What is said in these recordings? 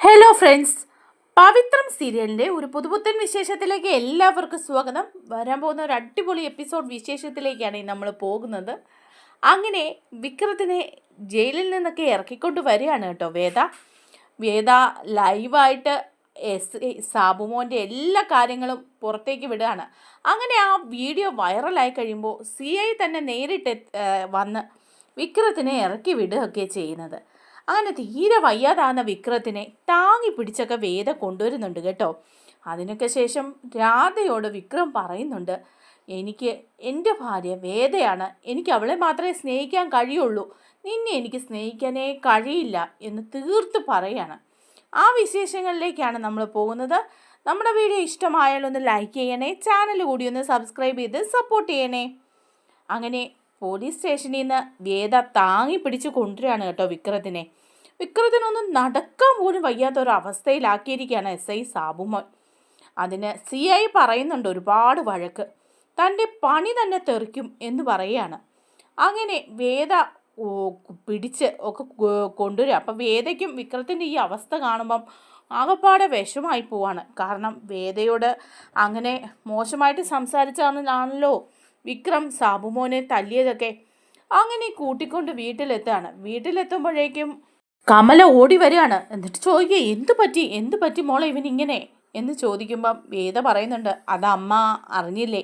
Hello friends പവിത്രം സീരിയലിന്റെ ഒരു പുതുപുത്തൻ വിശേഷത്തിലേക്ക് എല്ലാവർക്കും സ്വാഗതം. വരാൻ പോകുന്ന ഒരു അടിപൊളി എപ്പിസോഡ് വിശേഷത്തിലേക്കാണ് നമ്മൾ പോകുന്നത്. അങ്ങനെ വിക്രത്തിനെ ജയിലിൽ നിന്നൊക്കെ ഇറക്കിക്കൊണ്ട് വരികയാണ് കേട്ടോ വേദ. വേദ ലൈവായിട്ട് എസ് സാബുമോന്റെ എല്ലാ കാര്യങ്ങളും പുറത്തേക്ക് വിടുകയാണ്. അങ്ങനെ ആ വീഡിയോ വൈറലായി കഴിയുമ്പോൾ സി ഐ തന്നെ നേരിട്ട് വന്ന് വിക്രത്തിനെ ഇറക്കി വിടുകയൊക്കെ ചെയ്യുന്നത്. അങ്ങനെ തീരെ വയ്യാതാകുന്ന വിക്രത്തിനെ താങ്ങി പിടിച്ചൊക്കെ വേദ കൊണ്ടുവരുന്നുണ്ട് കേട്ടോ. അതിനൊക്കെ ശേഷം രാധയോട് വിക്രം പറയുന്നുണ്ട് എനിക്ക് എന്റെ ഭാര്യ വേദയാണ്. എനിക്ക് അവളെ മാത്രമേ സ്നേഹിക്കാൻ കഴിയുള്ളൂ. നിന്നെ എനിക്ക് സ്നേഹിക്കാനേ കഴിയില്ല എന്ന് തീർത്ത് പറയാണ്. ആ വിശേഷങ്ങളിലേക്കാണ് നമ്മൾ പോകുന്നത്. നമ്മുടെ വീഡിയോ ഇഷ്ടമായാലൊന്ന് ലൈക്ക് ചെയ്യണേ ചാനൽ കൂടി ഒന്ന് സബ്സ്ക്രൈബ് ചെയ്ത് സപ്പോർട്ട് ചെയ്യണേ. അങ്ങനെ പോലീസ് സ്റ്റേഷനിൽ നിന്ന് വേദ താങ്ങി പിടിച്ച് കൊണ്ടുവരികയാണ് കേട്ടോ വിക്രത്തിനെ. വിക്രത്തിനൊന്നും നടക്കാൻ പോലും വയ്യാത്ത ഒരു അവസ്ഥയിലാക്കിയിരിക്കുകയാണ് എസ് ഐ സാബുമോൻ. അതിന് സി ഐ പറയുന്നുണ്ട് ഒരുപാട് വഴക്ക്. തന്റെ പണി തന്നെ തെറിക്കും എന്ന് പറയുകയാണ്. അങ്ങനെ വേദ പിടിച്ച് ഒക്കെ കൊണ്ടുവരിക. അപ്പം വേദയ്ക്കും വിക്രത്തിന്റെ ഈ അവസ്ഥ കാണുമ്പം ആകപ്പാടെ വിഷമായി പോവാണ്. കാരണം വേദയോട് അങ്ങനെ മോശമായിട്ട് സംസാരിച്ചാണല്ലോ വിക്രം സാബുമോനെ തല്ലിയതൊക്കെ അങ്ങനെ കൂട്ടിക്കൊണ്ട് വീട്ടിലെത്താണ് വീട്ടിലെത്തുമ്പോഴേക്കും കമല ഓടി വരികയാണ്. എന്നിട്ട് ചോദിക്കുക എന്തു പറ്റി? എന്തു പറ്റി മോളെ ഇവനിങ്ങനെ? എന്ന് ചോദിക്കുമ്പം വേദ പറയുന്നുണ്ട് അത് അമ്മ അറിഞ്ഞില്ലേ?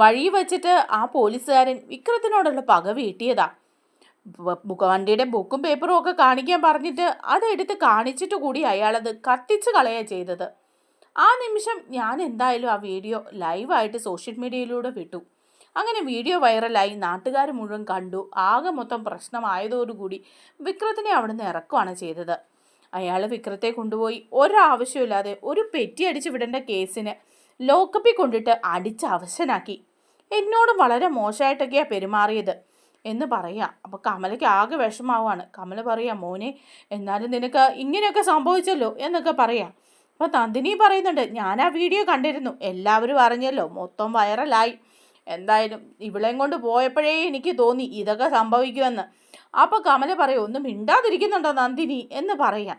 വഴി വച്ചിട്ട് ആ പോലീസുകാരൻ വിക്രത്തിനോടുള്ള പക വീട്ടിയതാ. വണ്ടിയുടെ ബുക്കും പേപ്പറും ഒക്കെ കാണിക്കാൻ പറഞ്ഞിട്ട് അതെടുത്ത് കാണിച്ചിട്ട് കൂടി അയാളത് കത്തിച്ച് കളയുക ചെയ്തത്. ആ നിമിഷം ഞാൻ എന്തായാലും ആ വീഡിയോ ലൈവായിട്ട് സോഷ്യൽ മീഡിയയിലൂടെ വിട്ടു. അങ്ങനെ വീഡിയോ വൈറലായി. നാട്ടുകാർ മുഴുവൻ കണ്ടു. ആകെ മൊത്തം പ്രശ്നമായതോടുകൂടി വിക്രത്തിനെ അവിടുന്ന് ഇറക്കുവാണ് ചെയ്തത്. അയാൾ വിക്രത്തെ കൊണ്ടുപോയി. ഒരാവശ്യമില്ലാതെ ഒരു പെറ്റി അടിച്ചു വിടേണ്ട കേസിന് ലോക്കപ്പിൽ കൊണ്ടിട്ട് അടിച്ച് അവശനാക്കി. എന്നോടും വളരെ മോശമായിട്ടൊക്കെയാണ് പെരുമാറിയത് എന്ന് പറയാം. അപ്പോൾ കമലയ്ക്ക് ആകെ വിഷമാവാണ് കമല പറയാം മോനെ എന്നാലും നിനക്ക് ഇങ്ങനെയൊക്കെ സംഭവിച്ചല്ലോ എന്നൊക്കെ പറയാം. അപ്പോൾ നന്ദിനി പറയുന്നുണ്ട് ഞാൻ ആ വീഡിയോ കണ്ടിരുന്നു. എല്ലാവരും അറിഞ്ഞല്ലോ. മൊത്തം വൈറലായി. എന്തായാലും ഇവിളെയും കൊണ്ട് പോയപ്പോഴേ എനിക്ക് തോന്നി ഇതൊക്കെ സംഭവിക്കുമെന്ന്. അപ്പോൾ കമല പറയും ഒന്നും മിണ്ടാതിരിക്കുന്നുണ്ടോ നന്ദിനി? എന്ന് പറയാം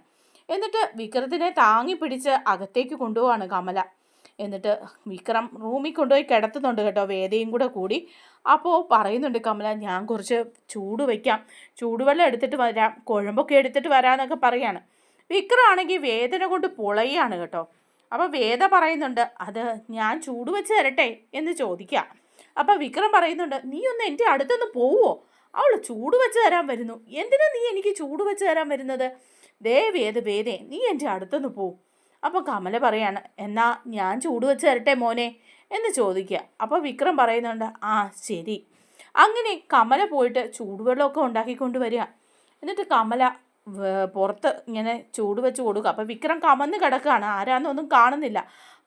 എന്നിട്ട് വിക്രത്തിനെ താങ്ങി പിടിച്ച് അകത്തേക്ക് കൊണ്ടുപോവാണ് കമല. എന്നിട്ട് വിക്രം റൂമിൽ കൊണ്ടുപോയി കിടത്തുന്നുണ്ട് കേട്ടോ വേദയും കൂടെ കൂടി. അപ്പോൾ പറയുന്നുണ്ട് കമല ഞാൻ കുറച്ച് ചൂട് വയ്ക്കാം ചൂടുവെള്ളം എടുത്തിട്ട് വരാം കുഴമ്പൊക്കെ എടുത്തിട്ട് വരാമെന്നൊക്കെ പറയാണ്. വിക്രം ആണെങ്കിൽ വേദന കൊണ്ട് പൊളയാണ് കേട്ടോ. അപ്പോൾ വേദ പറയുന്നുണ്ട് അത് ഞാൻ ചൂട് വെച്ച് തരട്ടെ? എന്ന് ചോദിക്കാം. അപ്പോൾ വിക്രം പറയുന്നുണ്ട് നീ ഒന്ന് എന്റെ അടുത്തൊന്ന് പോവോ അവൾ ചൂട് വെച്ച് തരാൻ വരുന്നു. എന്തിനാ നീ എനിക്ക് ചൂട് വെച്ച് തരാൻ വരുന്നത്? ദേ വേദ വേദേ നീ എന്റെ അടുത്തൊന്ന് പോവും അപ്പോൾ കമല പറയാണ് എന്നാ ഞാൻ ചൂട് വെച്ച് തരട്ടെ മോനെ? എന്ന് ചോദിക്കുക. അപ്പോൾ വിക്രം പറയുന്നുണ്ട് ആ ശരി. അങ്ങനെ കമല പോയിട്ട് ചൂടുവെള്ളമൊക്കെ ഉണ്ടാക്കിക്കൊണ്ട് വരിക. എന്നിട്ട് കമല പുറത്ത് ഇങ്ങനെ ചൂട് വെച്ച് കൊടുക്കുക. അപ്പോൾ വിക്രം കമന്ന് കിടക്കുകയാണ്. ആരാന്നൊന്നും കാണുന്നില്ല.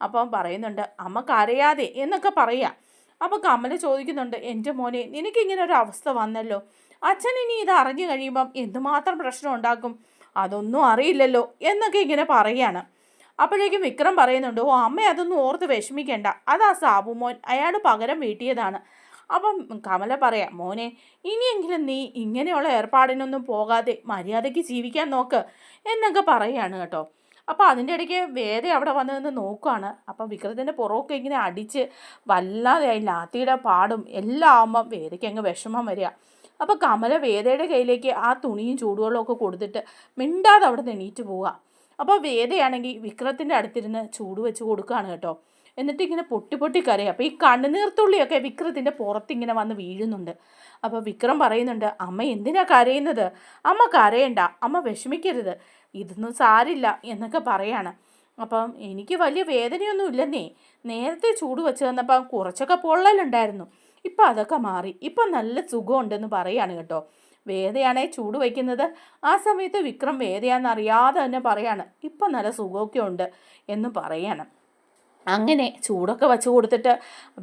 അപ്പം പറയുന്നുണ്ട് അമ്മ കരയാതെ എന്നൊക്കെ പറയുക. അപ്പോൾ കമല ചോദിക്കുന്നുണ്ട് എന്റെ മോനെ നിനക്ക് ഇങ്ങനെ ഒരു അവസ്ഥ വന്നല്ലോ. അച്ഛൻ ഇനി ഇത് അറിഞ്ഞു കഴിയുമ്പം എന്തുമാത്രം പ്രശ്നം ഉണ്ടാക്കും? അതൊന്നും അറിയില്ലല്ലോ എന്നൊക്കെ ഇങ്ങനെ പറയാണ് അപ്പോഴേക്കും വിക്രം പറയുന്നുണ്ട് ഓ അമ്മ അതൊന്നും ഓർത്ത് വിഷമിക്കേണ്ട. അതാ സാബു മോൻ അയാൾ പകരം വീട്ടിയതാണ്. അപ്പം കമല പറയാം മോനെ ഇനിയെങ്കിലും നീ ഇങ്ങനെയുള്ള ഏർപ്പാടിനൊന്നും പോകാതെ മര്യാദയ്ക്ക് ജീവിക്കാൻ നോക്ക് എന്നൊക്കെ പറയാണ് കേട്ടോ. അപ്പോൾ അതിന്റെ ഇടയ്ക്ക് വേദ അവിടെ വന്ന് നിന്ന് നോക്കുകയാണ് അപ്പം വിക്രത്തിന്റെ പുറമൊക്കെ ഇങ്ങനെ അടിച്ച് വല്ലാതെയായി ലാത്തിയുടെ പാടും എല്ലാം ആകുമ്പം വേദയ്ക്ക് അങ്ങ് വിഷമം വരിക. അപ്പോൾ കമല വേദയുടെ കയ്യിലേക്ക് ആ തുണിയും ചൂടുവെള്ളവും ഒക്കെ കൊടുത്തിട്ട് മിണ്ടാതെ അവിടെ നിന്ന് എണീറ്റ് പോവുക. അപ്പോൾ വേദയാണെങ്കിൽ വിക്രത്തിന്റെ അടുത്തിരുന്ന് ചൂട് വെച്ച് കൊടുക്കുകയാണ് കേട്ടോ. എന്നിട്ട് ഇങ്ങനെ പൊട്ടി പൊട്ടി കരയും. അപ്പോൾ ഈ കണ്ണുനീർത്തുള്ളിയൊക്കെ വിക്രത്തിന്റെ പുറത്തിങ്ങനെ വന്ന് വീഴുന്നുണ്ട്. അപ്പോൾ വിക്രം പറയുന്നുണ്ട് അമ്മ എന്തിനാ കരയുന്നത്? അമ്മ കരയണ്ട. അമ്മ വിഷമിക്കരുത്. ഇതൊന്നും സാരില്ല എന്നൊക്കെ പറയാണ്. അപ്പം എനിക്ക് വലിയ വേദനയൊന്നും ഇല്ലെന്നേ. നേരത്തെ ചൂട് വെച്ച് തന്നപ്പം കുറച്ചൊക്കെ പൊള്ളലുണ്ടായിരുന്നു ഇപ്പം അതൊക്കെ മാറി. ഇപ്പം നല്ല സുഖമുണ്ടെന്ന് പറയാണ് കേട്ടോ. വേദയാണേ ചൂട് വയ്ക്കുന്നത്. ആ സമയത്ത് വിക്രം വേദയാണെന്ന് അറിയാതെ തന്നെ പറയാണ്. ഇപ്പം നല്ല സുഖമൊക്കെ ഉണ്ട് എന്ന് പറയാണ്. അങ്ങനെ ചൂടൊക്കെ വച്ചു കൊടുത്തിട്ട്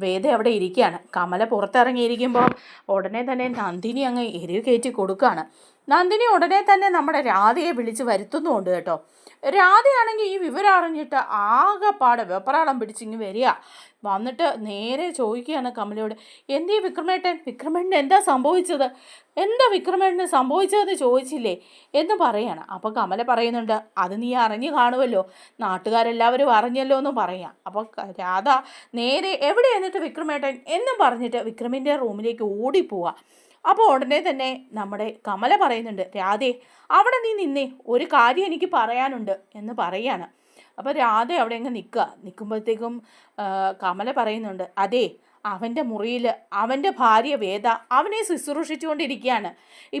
വേദ അവിടെ ഇരിക്കുകയാണ്. കമല പുറത്തിറങ്ങിയിരിക്കുമ്പോൾ ഉടനെ തന്നെ നന്ദിനി അങ്ങ് എരിവ് കയറ്റി കൊടുക്കുകയാണ്. നന്ദിനി ഉടനെ തന്നെ നമ്മുടെ രാധയെ വിളിച്ച് വരുത്തുന്നുമുണ്ട് കേട്ടോ. രാധയാണെങ്കിൽ ഈ വിവരം അറിഞ്ഞിട്ട് ആകെപ്പാടെ വെപ്രാളം പിടിച്ചിങ്ങ് വരിക. വന്നിട്ട് നേരെ ചോദിക്കുകയാണ് കമലയോട് എന്തേ വിക്രമേട്ടൻ? വിക്രമേട്ടൻ എന്താ സംഭവിച്ചത്? എന്താ വിക്രമേട്ടന് സംഭവിച്ചതെന്ന് ചോദിച്ചില്ലേ? എന്ന് പറയാണ്. അപ്പോൾ കമല പറയുന്നുണ്ട് അത് നീ അറിഞ്ഞു കാണുമല്ലോ നാട്ടുകാരെല്ലാവരും അറിഞ്ഞല്ലോ എന്ന് പറയാം. അപ്പോൾ രാധ നേരെ എവിടെ എന്നിട്ട് വിക്രമേട്ടൻ എന്നും പറഞ്ഞിട്ട് വിക്രമിന്റെ റൂമിലേക്ക് ഓടിപ്പോവാ. അപ്പോൾ ഉടനെ തന്നെ നമ്മുടെ കമല പറയുന്നുണ്ട് രാധേ അവിടെ നീ നിന്നേ ഒരു കാര്യം എനിക്ക് പറയാനുണ്ട് എന്ന് പറയാണ് അപ്പോൾ രാധ അവിടെ അങ്ങ് നിൽക്കുക. നിൽക്കുമ്പോഴത്തേക്കും കമല പറയുന്നുണ്ട് അതെ അവന്റെ മുറിയിൽ അവന്റെ ഭാര്യ വേദ അവനെ ശുശ്രൂഷിച്ചുകൊണ്ടിരിക്കുകയാണ്.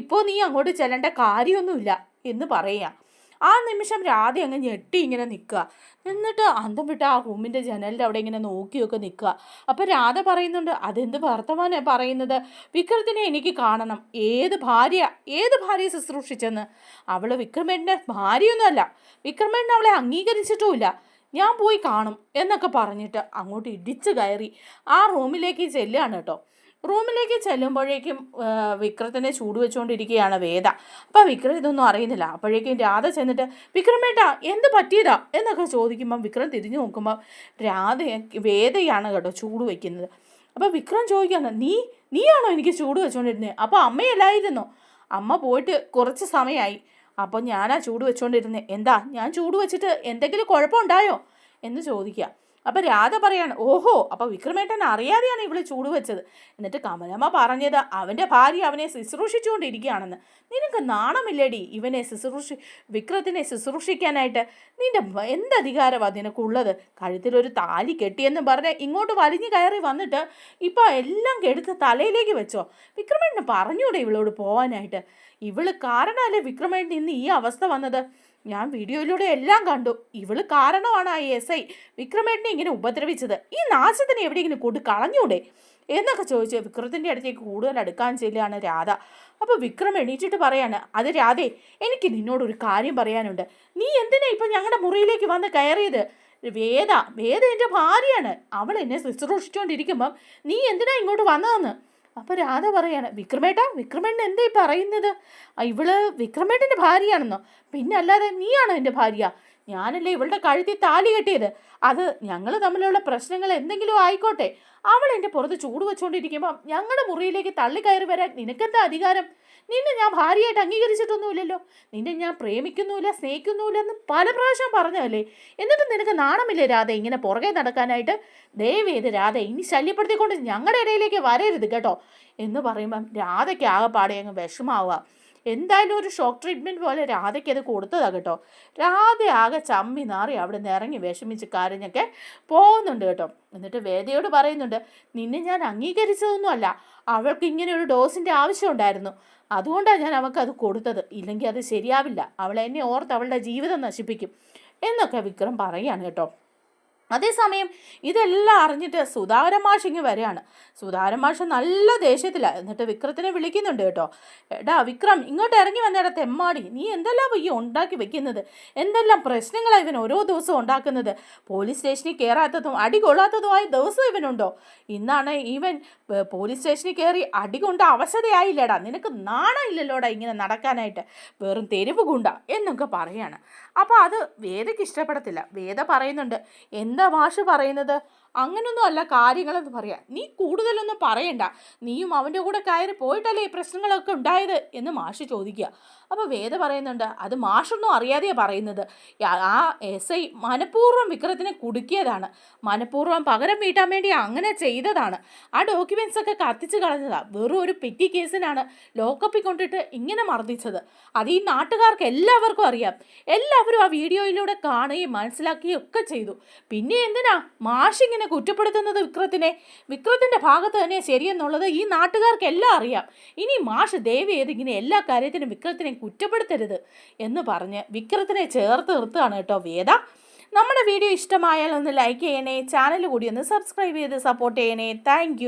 ഇപ്പോൾ നീ അങ്ങോട്ട് ചെല്ലേണ്ട കാര്യമൊന്നുമില്ല എന്ന് പറയാം ആ നിമിഷം രാധ അങ്ങ് ഞെട്ടി ഇങ്ങനെ നിൽക്കുക. എന്നിട്ട് അന്തം വിട്ട് ആ റൂമിന്റെ ജനലിന്റെ അവിടെ ഇങ്ങനെ നോക്കിയൊക്കെ നിൽക്കുക. അപ്പോൾ രാധ പറയുന്നുണ്ട് അതെന്ത് വർത്തമാനം പറയുന്നത്? വിക്രത്തിനെ എനിക്ക് കാണണം. ഏത് ഭാര്യ ഏത് ഭാര്യയെ ശുശ്രൂഷിച്ചെന്ന്? അവൾ വിക്രമേന്റെ ഭാര്യയൊന്നുമല്ല. വിക്രമേട്ടൻ അവളെ അംഗീകരിച്ചിട്ടുമില്ല. ഞാൻ പോയി കാണും എന്നൊക്കെ പറഞ്ഞിട്ട് അങ്ങോട്ട് ഇടിച്ചു കയറി ആ റൂമിലേക്ക് ചെല്ലുകയാണ് കേട്ടോ. റൂമിലേക്ക് ചെല്ലുമ്പോഴേക്കും വിക്രത്തിനെ ചൂട് വെച്ചുകൊണ്ടിരിക്കുകയാണ് വേദ. അപ്പോൾ വിക്രം ഇതൊന്നും അറിയുന്നില്ല. അപ്പോഴേക്കും രാധ ചെന്നിട്ട് വിക്രമേട്ടാ എന്ത് പറ്റിയതാ? എന്നൊക്കെ ചോദിക്കുമ്പം വിക്രം തിരിഞ്ഞു നോക്കുമ്പം രാധ വേദയാണ് കേട്ടോ ചൂട് വയ്ക്കുന്നത് അപ്പോൾ വിക്രം ചോദിക്കുകയാണ് നീ നീയാണോ എനിക്ക് ചൂട് വെച്ചുകൊണ്ടിരുന്നത് അപ്പോൾ അമ്മയല്ലായിരുന്നോ. അമ്മ പോയിട്ട് കുറച്ച് സമയമായി അപ്പോൾ ഞാനാ ചൂട് വെച്ചുകൊണ്ടിരുന്നത് എന്താ ഞാൻ ചൂട് വെച്ചിട്ട് എന്തെങ്കിലും കുഴപ്പമുണ്ടായോ എന്ന് ചോദിക്കുക. അപ്പം രാധ പറയാണ് ഓഹോ അപ്പം വിക്രമേട്ടൻ അറിയാതെയാണ് ഇവൾ ചൂട് വെച്ചത്. എന്നിട്ട് കമലമ്മ പറഞ്ഞത് അവന്റെ ഭാര്യ അവനെ ശുശ്രൂഷിച്ചുകൊണ്ടിരിക്കുകയാണെന്ന്. നിനക്ക് നാണമില്ലടി ഇവനെ ശുശ്രൂഷി വിക്രത്തിനെ ശുശ്രൂഷിക്കാനായിട്ട്. നിന്റെ എന്തധികാരമാണ് നിനക്കുള്ളത്? കഴുത്തിലൊരു താലി കെട്ടിയെന്ന് പറഞ്ഞ് ഇങ്ങോട്ട് വലിഞ്ഞു കയറി വന്നിട്ട് ഇപ്പം എല്ലാം കെടുത്ത് തലയിലേക്ക് വെച്ചോ? വിക്രമേട്ടന് പറഞ്ഞൂടെ ഇവളോട് പോകാനായിട്ട് ഇവൾ കാരണമല്ലേ വിക്രമേട്ടൻ ഇന്ന് ഈ അവസ്ഥ വന്നത്? ഞാൻ വീഡിയോയിലൂടെ എല്ലാം കണ്ടു. ഇവൾ കാരണമാണ് ആ എസ് ഐ. വിക്രമേട്ടനെ ഇങ്ങനെ ഉപദ്രവിച്ചത്. ഈ നാശത്തിന് എവിടെയെങ്കിലും കൊണ്ട് കളഞ്ഞൂടെ? എന്നൊക്കെ ചോദിച്ച് വിക്രത്തിന്റെ അടുത്തേക്ക് കൂടുതൽ അടുക്കാൻ ചെല്ലുകയാണ് രാധ. അപ്പോൾ വിക്രം എണീറ്റിട്ട് പറയാണ് അത് രാധേ എനിക്ക് നിന്നോടൊരു കാര്യം പറയാനുണ്ട്. നീ എന്തിനാ ഇപ്പം ഞങ്ങളുടെ മുറിയിലേക്ക് വന്ന് കയറിയത്? വേദ വേദ എന്റെ ഭാര്യയാണ്. അവൾ എന്നെ ശുശ്രൂഷിച്ചുകൊണ്ടിരിക്കുമ്പം നീ എന്തിനാ ഇങ്ങോട്ട് വന്നതെന്ന്? അപ്പോൾ രാധ പറയാണ് വിക്രമേട്ട വിക്രമേട്ടൻ എന്തേ പറയുന്നത്? ഇവൾ വിക്രമേട്ടന്റെ ഭാര്യയാണെന്നോ. പിന്നെ അല്ലാതെ നീയാണോ എന്റെ ഭാര്യ? ഞാനല്ലേ ഇവളുടെ കഴുത്തി താലി കെട്ടിയത്? അത് ഞങ്ങൾ തമ്മിലുള്ള പ്രശ്നങ്ങൾ എന്തെങ്കിലും ആയിക്കോട്ടെ. അവൾ എന്റെ പുറത്ത് ചൂട് വെച്ചുകൊണ്ടിരിക്കുമ്പോൾ ഞങ്ങളുടെ മുറിയിലേക്ക് തള്ളിക്കയറി വരാൻ നിനക്കെന്താ അധികാരം? നിന്നെ ഞാൻ ഭാര്യയായിട്ട് അംഗീകരിച്ചിട്ടൊന്നുമില്ലല്ലോ. നിന്നെ ഞാൻ പ്രേമിക്കുന്നുമില്ല സ്നേഹിക്കുന്നുമില്ല എന്ന് പല പ്രാവശ്യം പറഞ്ഞതല്ലേ? എന്നിട്ട് നിനക്ക് നാണമില്ലേ രാധ ഇങ്ങനെ പുറകെ നടക്കാനായിട്ട്? ദയവേത് രാധ ഇനി ശല്യപ്പെടുത്തിക്കൊണ്ട് ഞങ്ങളുടെ ഇടയിലേക്ക് വരരുത് കേട്ടോ. എന്ന് പറയുമ്പം രാധയ്ക്ക് ആകെപ്പാടെ അങ്ങ് വിഷമാവുക. എന്തായാലും ഒരു ഷോക്ക് ട്രീറ്റ്മെന്റ് പോലെ രാധയ്ക്ക് അത് കൊടുത്തതാണ് കേട്ടോ. രാധ ആകെ ചമ്മി നാറി അവിടെ നിന്ന് ഇറങ്ങി വിഷമിച്ച് കരഞ്ഞൊക്കെ പോകുന്നുണ്ട് കേട്ടോ. എന്നിട്ട് വേദയോട് പറയുന്നുണ്ട് നിന്നെ ഞാൻ അംഗീകരിച്ചതൊന്നുമല്ല അവൾക്ക് ഇങ്ങനെ ഒരു ഡോസിന്റെ ആവശ്യം ഉണ്ടായിരുന്നു. അതുകൊണ്ടാണ് ഞാൻ അവൾക്ക് അത് കൊടുത്തത്. ഇല്ലെങ്കിൽ അത് ശരിയാവില്ല. അവളെന്നെ ഓർത്ത് അവളുടെ ജീവിതം നശിപ്പിക്കും. എന്നൊക്കെ വിക്രം പറയുകയാണ് കേട്ടോ. അതേസമയം ഇതെല്ലാം അറിഞ്ഞിട്ട് സുധാകരൻ മാഷ് ഇങ്ങ് വരികയാണ്. സുധാകരൻ മാഷ് നല്ല ദേഷ്യത്തിലാണ് എന്നിട്ട് വിക്രത്തിനെ വിളിക്കുന്നുണ്ട് കേട്ടോ. എടാ വിക്രം ഇങ്ങോട്ട് ഇറങ്ങി വന്നേടാ തെമ്മാടി. നീ എന്തെല്ലാം ഈ ഉണ്ടാക്കി വെക്കുന്നത്? എന്തെല്ലാം പ്രശ്നങ്ങളാണ് ഇവൻ ഓരോ ദിവസവും ഉണ്ടാക്കുന്നത്? പോലീസ് സ്റ്റേഷനിൽ കയറാത്തതും അടി കൊള്ളാത്തതുമായ ദിവസം ഇവനുണ്ടോ? ഇന്നാണ് ഇവൻ പോലീസ് സ്റ്റേഷനിൽ കയറി അടി കൊണ്ട് അവശതയായില്ലടാ. നിനക്ക് നാണമില്ലല്ലോടാ ഇങ്ങനെ നടക്കാനായിട്ട്. വെറും തെരുവ് ഗുണ്ട എന്നൊക്കെ പറയാണ്. അപ്പോൾ അത് വേദയ്ക്ക് ഇഷ്ടപ്പെടത്തില്ല. വേദ പറയുന്നുണ്ട് എന്താ മാഷ് പറയുന്നത്? അങ്ങനൊന്നും അല്ല കാര്യങ്ങളെന്ന് പറയാം. നീ കൂടുതലൊന്നും പറയണ്ട. നീയും അവന്റെ കൂടെ കയറി പോയിട്ടല്ലേ ഈ പ്രശ്നങ്ങളൊക്കെ ഉണ്ടായത്? എന്ന് മാഷ് ചോദിക്കുക. അപ്പോൾ വേദ പറയുന്നുണ്ട് അത് മാഷൊന്നും അറിയാതെയാണ് പറയുന്നത്. ആ എസ് ഐ മനഃപൂർവം വിക്രത്തിനെ കുടുക്കിയതാണ്. മനഃപൂർവം പകരം വീട്ടാൻ വേണ്ടി അങ്ങനെ ചെയ്തതാണ്. ആ ഡോക്യുമെൻസ് ഒക്കെ കത്തിച്ച് കളഞ്ഞതാണ് വെറും ഒരു പെറ്റി കേസിനാണ് ലോക്കപ്പിൽ കൊണ്ടിട്ട് ഇങ്ങനെ മർദ്ദിച്ചത്. അത് ഈ നാട്ടുകാർക്ക് എല്ലാവർക്കും അറിയാം. എല്ലാവരും ആ വീഡിയോയിലൂടെ കാണുകയും മനസ്സിലാക്കുകയും ഒക്കെ ചെയ്തു. പിന്നെ എന്തിനാ? മാഷിങ്ങനെ ഇങ്ങനെ കുറ്റപ്പെടുത്തുന്നത് വിക്രത്തിനെ വിക്രത്തിന്റെ ഭാഗത്ത് തന്നെ ശരിയെന്നുള്ളത് ഈ നാട്ടുകാർക്കെല്ലാം അറിയാം. ഇനി മാഷ് ദേവി ഏതിങ്ങനെ എല്ലാ കാര്യത്തിനും വിക്രത്തിനെ കുറ്റപ്പെടുത്തരുത് എന്ന് പറഞ്ഞ് വിക്രത്തിനെ ചേർത്ത് നിർത്തുകയാണ് കേട്ടോ വേദ. നമ്മുടെ വീഡിയോ ഇഷ്ടമായാൽ ഒന്ന് ലൈക്ക് ചെയ്യണേ ചാനൽ കൂടി ഒന്ന് സബ്സ്ക്രൈബ് ചെയ്ത് സപ്പോർട്ട് ചെയ്യണേ. താങ്ക്